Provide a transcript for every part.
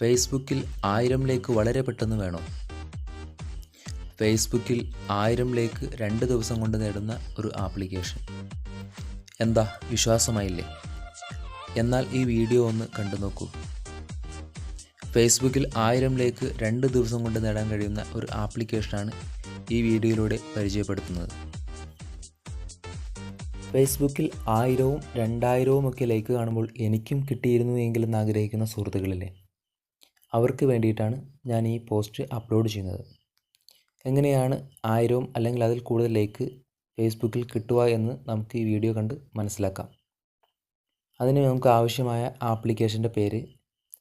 ഫേസ്ബുക്കിൽ ആയിരംലേക്ക് വളരെ പെട്ടെന്ന് വേണോ? ഫേസ്ബുക്കിൽ ആയിരംലേക്ക് രണ്ട് ദിവസം കൊണ്ട് നേടുന്ന ഒരു ആപ്ലിക്കേഷൻ. എന്താ? വിശ്വാസമായില്ലേ? എന്നാൽ ഈ വീഡിയോ ഒന്ന് കണ്ടു നോക്കൂ. ഫേസ്ബുക്കിൽ ആയിരംലേക്ക് രണ്ട് ദിവസം കൊണ്ട് നേടാൻ കഴിയുന്ന ഒരു ആപ്ലിക്കേഷനാണ് ഈ വീഡിയോയിലൂടെ പരിചയപ്പെടുത്തുന്നത്. ഫേസ്ബുക്കിൽ ആയിരവും രണ്ടായിരവും ഒക്കെ ലൈക്ക് കാണുമ്പോൾ എനിക്കും കിട്ടിയിരുന്നു എങ്കിലെന്ന് ആഗ്രഹിക്കുന്ന സുഹൃത്തുക്കളില്ലേ? അവർക്ക് വേണ്ടിയിട്ടാണ് ഞാൻ ഈ പോസ്റ്റ് അപ്ലോഡ് ചെയ്യുന്നത്. എങ്ങനെയാണ് ആയിരവും അല്ലെങ്കിൽ അതിൽ കൂടുതൽ ലൈക്ക് ഫേസ്ബുക്കിൽ കിട്ടുക എന്ന് നമുക്ക് ഈ വീഡിയോ കണ്ട് മനസ്സിലാക്കാം. അതിന് നമുക്ക് ആവശ്യമായ ആപ്ലിക്കേഷന്റെ പേര്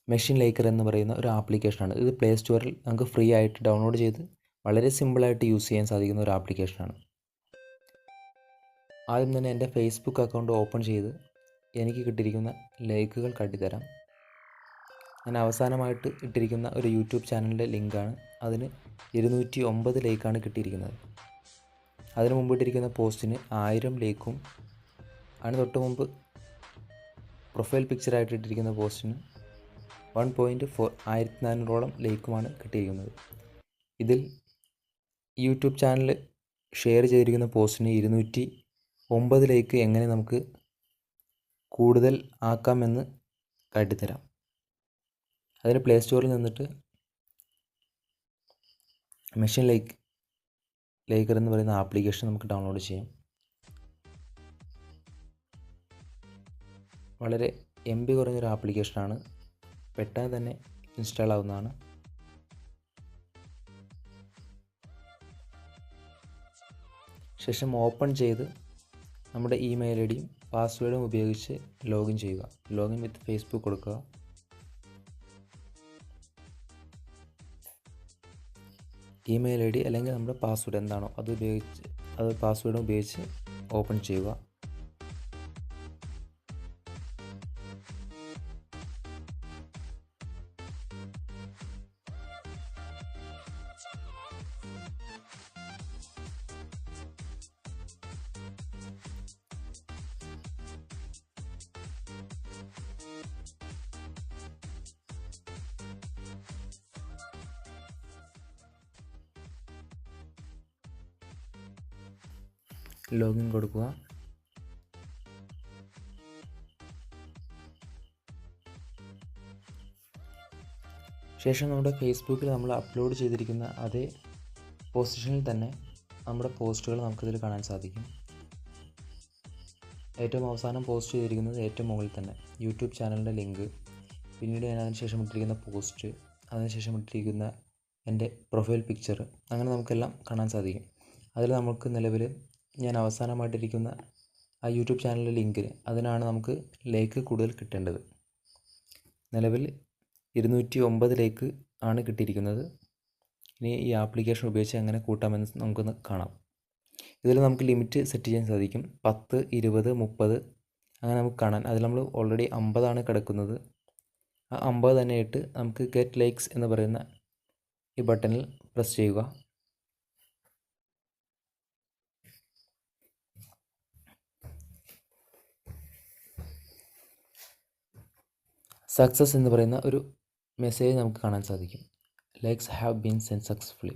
മെഷീൻ ലൈക്കർ എന്ന് പറയുന്ന ഒരു ആപ്ലിക്കേഷനാണ്. ഇത് പ്ലേ സ്റ്റോറിൽ നമുക്ക് ഫ്രീ ആയിട്ട് ഡൗൺലോഡ് ചെയ്ത് വളരെ സിമ്പിളായിട്ട് യൂസ് ചെയ്യാൻ സാധിക്കുന്ന ഒരു ആപ്ലിക്കേഷനാണ്. ആദ്യം തന്നെ എന്റെ ഫേസ്ബുക്ക് അക്കൗണ്ട് ഓപ്പൺ ചെയ്ത് എനിക്ക് കിട്ടിയിരിക്കുന്ന ലൈക്കുകൾ കാട്ടിത്തരാം. ഞാൻ അവസാനമായിട്ട് ഇട്ടിരിക്കുന്ന ഒരു യൂട്യൂബ് ചാനലിന്റെ ലിങ്കാണ്. അതിന് ഇരുന്നൂറ്റി ഒമ്പത് ലൈക്കാണ് കിട്ടിയിരിക്കുന്നത്. അതിന് മുമ്പ് ഇട്ടിരിക്കുന്ന പോസ്റ്റിന് ആയിരം ലൈക്കും അതിന് തൊട്ട് മുമ്പ് പ്രൊഫൈൽ പിക്ചറായിട്ട് ഇട്ടിരിക്കുന്ന പോസ്റ്റിന് വൺ പോയിന്റ് ഫോർ ആയിരത്തി നാനൂറോളം ലൈക്കുമാണ് കിട്ടിയിരിക്കുന്നത്. ഇതിൽ യൂട്യൂബ് ചാനൽ ഷെയർ ചെയ്തിരിക്കുന്ന പോസ്റ്റിന് ഇരുന്നൂറ്റി ഒമ്പത് ലൈക്ക് എങ്ങനെ നമുക്ക് കൂടുതൽ ആക്കാമെന്ന് കാട്ടിത്തരാം. അതിന് പ്ലേ സ്റ്റോറിൽ നിന്നിട്ട് മെഷീൻ ലൈക്ക് ലൈക്കർ എന്ന് പറയുന്ന ആപ്ലിക്കേഷൻ നമുക്ക് ഡൗൺലോഡ് ചെയ്യാം. വളരെ എം ബി കുറഞ്ഞൊരു ആപ്ലിക്കേഷനാണ് പെട്ടെന്ന് തന്നെ ഇൻസ്റ്റാൾ ആവുന്നതാണ്. ശേഷം ഓപ്പൺ ചെയ്ത് നമ്മുടെ ഇമെയിൽ ഐ ഡിയും പാസ്വേഡും ഉപയോഗിച്ച് ലോഗിൻ ചെയ്യുക. ലോഗിൻ വിത്ത് ഫേസ്ബുക്ക് കൊടുക്കുക. ഇമെയിൽ ഐ ഡി അല്ലെങ്കിൽ നമ്മുടെ പാസ്വേഡ് എന്താണോ അത് ഉപയോഗിച്ച് അത് പാസ്വേഡ് ഉപയോഗിച്ച് ഓപ്പൺ ചെയ്യുക. ലോഗിൻ കൊടുക്കുക. ശേഷം നമ്മുടെ ഫേസ്ബുക്കിൽ നമ്മൾ അപ്ലോഡ് ചെയ്തിരിക്കുന്ന അതേ പൊസിഷനിൽ തന്നെ നമ്മുടെ പോസ്റ്റുകൾ നമുക്കിതിൽ കാണാൻ സാധിക്കും. ഏറ്റവും അവസാനം പോസ്റ്റ് ചെയ്തിരിക്കുന്നത് ഏറ്റവും മുകളിൽ തന്നെ. യൂട്യൂബ് ചാനലിന്റെ ലിങ്ക് പിന്നീട് ഞാൻ അതിനുശേഷം ഇട്ടിരിക്കുന്ന പോസ്റ്റ് അതിനുശേഷം ഇട്ടിരിക്കുന്ന എന്റെ പ്രൊഫൈൽ പിക്ചർ അങ്ങനെ നമുക്കെല്ലാം കാണാൻ സാധിക്കും. അതിൽ നമുക്ക് നിലവിൽ ഞാൻ അവസാനമായിട്ടിരിക്കുന്ന ആ യൂട്യൂബ് ചാനലിലെ ലിങ്കിന് അതിനാണ് നമുക്ക് ലൈക്ക് കൂടുതൽ കിട്ടേണ്ടത്. നിലവിൽ ഇരുന്നൂറ്റി ഒമ്പത് ലൈക്ക് ആണ് കിട്ടിയിരിക്കുന്നത്. ഇനി ഈ ആപ്ലിക്കേഷൻ ഉപയോഗിച്ച് എങ്ങനെ കൂട്ടാമെന്ന് നമുക്കൊന്ന് കാണാം. ഇതിൽ നമുക്ക് ലിമിറ്റ് സെറ്റ് ചെയ്യാൻ സാധിക്കും. പത്ത് ഇരുപത് മുപ്പത് അങ്ങനെ നമുക്ക് കാണാൻ. അതിൽ നമ്മൾ ഓൾറെഡി അമ്പതാണ് കിടക്കുന്നത്. ആ അമ്പത് തന്നെ ഇട്ട് നമുക്ക് ഗെറ്റ് ലൈക്സ് എന്ന് പറയുന്ന ഈ ബട്ടണിൽ പ്രസ് ചെയ്യുക. സക്സസ് എന്ന് പറയുന്ന ഒരു മെസ്സേജ് നമുക്ക് കാണാൻ സാധിക്കും. Likes have been send successfully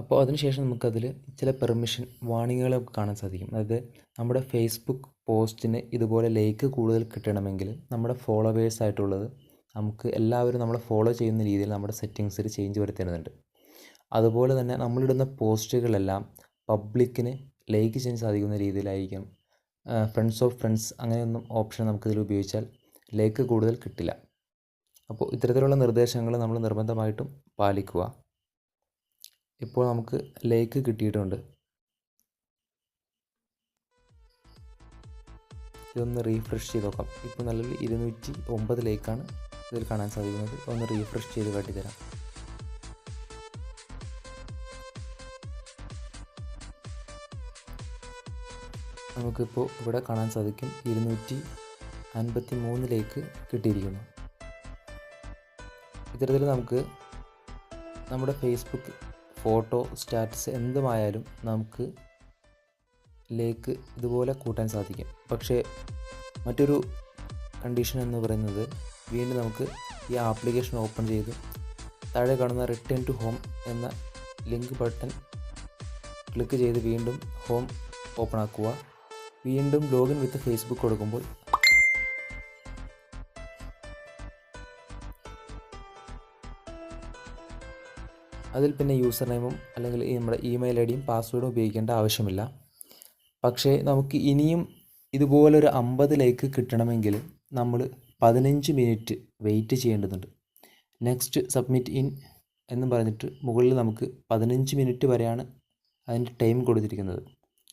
അപ്പോൾ അതിനുശേഷം നമുക്കതിൽ ചില പെർമിഷൻ വാണിങ്ങുകളൊക്കെ കാണാൻ സാധിക്കും. അതായത് നമ്മുടെ ഫേസ്ബുക്ക് പോസ്റ്റിന് ഇതുപോലെ ലൈക്ക് കൂടുതൽ കിട്ടണമെങ്കിൽ നമ്മുടെ ഫോളോവേഴ്സ് ആയിട്ടുള്ളത് നമുക്ക് എല്ലാവരും നമ്മളെ ഫോളോ ചെയ്യുന്ന രീതിയിൽ നമ്മുടെ സെറ്റിങ്സിൽ ചേഞ്ച് വരുത്തേണ്ടതുണ്ട്. അതുപോലെ തന്നെ നമ്മളിടുന്ന പോസ്റ്റുകളെല്ലാം പബ്ലിക്കിന് ലൈക്ക് ചെയ്യാൻ സാധിക്കുന്ന രീതിയിലായിരിക്കും ഫ്രണ്ട്സ് ഓഫ് ഫ്രണ്ട്സ് അങ്ങനെയൊന്നും ഓപ്ഷൻ നമുക്കിതിൽ ഉപയോഗിച്ചാൽ ലൈക്ക് കൂടുതൽ കിട്ടില്ല. അപ്പോൾ ഇത്തരത്തിലുള്ള നിർദ്ദേശങ്ങൾ നമ്മൾ നിർബന്ധമായിട്ടും പാലിക്കുക. ഇപ്പോൾ നമുക്ക് ലൈക്ക് കിട്ടിയിട്ടുണ്ട്. ഇതൊന്ന് റീഫ്രഷ് ചെയ്ത് നോക്കാം. ഇപ്പോൾ നല്ലൊരു ഇരുന്നൂറ്റി ഒമ്പത് ലൈക്കാണ് ഇതിൽ കാണാൻ സാധിക്കുന്നത്. ഒന്ന് റീഫ്രഷ് ചെയ്ത് കാട്ടിത്തരാം നമുക്കിപ്പോൾ ഇവിടെ കാണാൻ സാധിക്കും. ഇരുന്നൂറ്റി അൻപത്തി മൂന്നിലേക്ക് കിട്ടിയിരിക്കുന്നു. ഇത്തരത്തിൽ നമുക്ക് നമ്മുടെ ഫേസ്ബുക്ക് ഫോട്ടോ സ്റ്റാറ്റസ് എന്തുമായാലും നമുക്ക് ലേക്ക് ഇതുപോലെ കൂട്ടാൻ സാധിക്കും. പക്ഷേ മറ്റൊരു കണ്ടീഷൻ എന്ന് പറയുന്നത് വീണ്ടും നമുക്ക് ഈ ആപ്ലിക്കേഷൻ ഓപ്പൺ ചെയ്ത് താഴെ കാണുന്ന റിട്ടേൺ ടു ഹോം എന്ന ലിങ്ക് ബട്ടൺ ക്ലിക്ക് ചെയ്ത് വീണ്ടും ഹോം ഓപ്പൺ ആക്കുക. വീണ്ടും ലോഗിൻ വിത്ത് ഫേസ്ബുക്ക് കൊടുക്കുമ്പോൾ അതിൽ പിന്നെ യൂസർ നെയിമും അല്ലെങ്കിൽ നമ്മുടെ ഇമെയിൽ ഐ ഡിയും പാസ്വേഡും ഉപയോഗിക്കേണ്ട ആവശ്യമില്ല. പക്ഷേ നമുക്ക് ഇനിയും ഇതുപോലൊരു അമ്പത് ലൈക്ക് കിട്ടണമെങ്കിൽ നമ്മൾ പതിനഞ്ച് മിനിറ്റ് വെയിറ്റ് ചെയ്യേണ്ടതുണ്ട്. നെക്സ്റ്റ് സബ്മിറ്റ് ഇൻ എന്ന് പറഞ്ഞിട്ട് മുകളിൽ നമുക്ക് പതിനഞ്ച് മിനിറ്റ് വരെയാണ് അതിന്റെ ടൈം കൊടുത്തിരിക്കുന്നത്.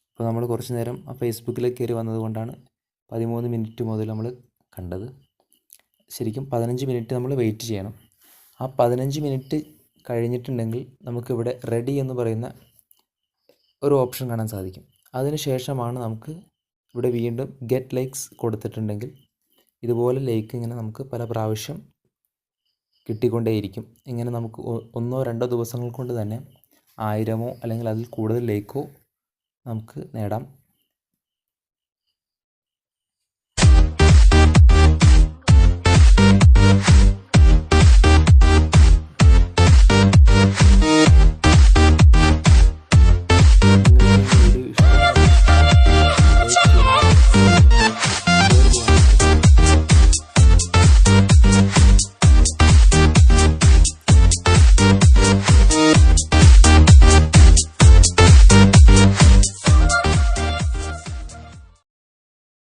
അപ്പോൾ നമ്മൾ കുറച്ച് നേരം ആ ഫേസ്ബുക്കിലേക്ക് കയറി വന്നതുകൊണ്ടാണ് പതിമൂന്ന് മിനിറ്റ് മുതൽ നമ്മൾ കണ്ടത്. ശരിക്കും പതിനഞ്ച് മിനിറ്റ് നമ്മൾ വെയിറ്റ് ചെയ്യണം. ആ പതിനഞ്ച് മിനിറ്റ് കഴിഞ്ഞിട്ടുണ്ടെങ്കിൽ നമുക്കിവിടെ റെഡി എന്ന് പറയുന്ന ഒരു ഓപ്ഷൻ കാണാൻ സാധിക്കും. അതിന് ശേഷമാണ് നമുക്ക് ഇവിടെ വീണ്ടും ഗെറ്റ് ലൈക്സ് കൊടുത്തിട്ടുണ്ടെങ്കിൽ ഇതുപോലെ ലൈക്ക് ഇങ്ങനെ നമുക്ക് പല പ്രാവശ്യം കിട്ടിക്കൊണ്ടേയിരിക്കും. ഇങ്ങനെ നമുക്ക് ഒന്നോ രണ്ടോ ദിവസങ്ങൾ കൊണ്ട് തന്നെ ആയിരമോ അല്ലെങ്കിൽ അതിൽ കൂടുതൽ ലൈക്കോ നമുക്ക് നേടാം.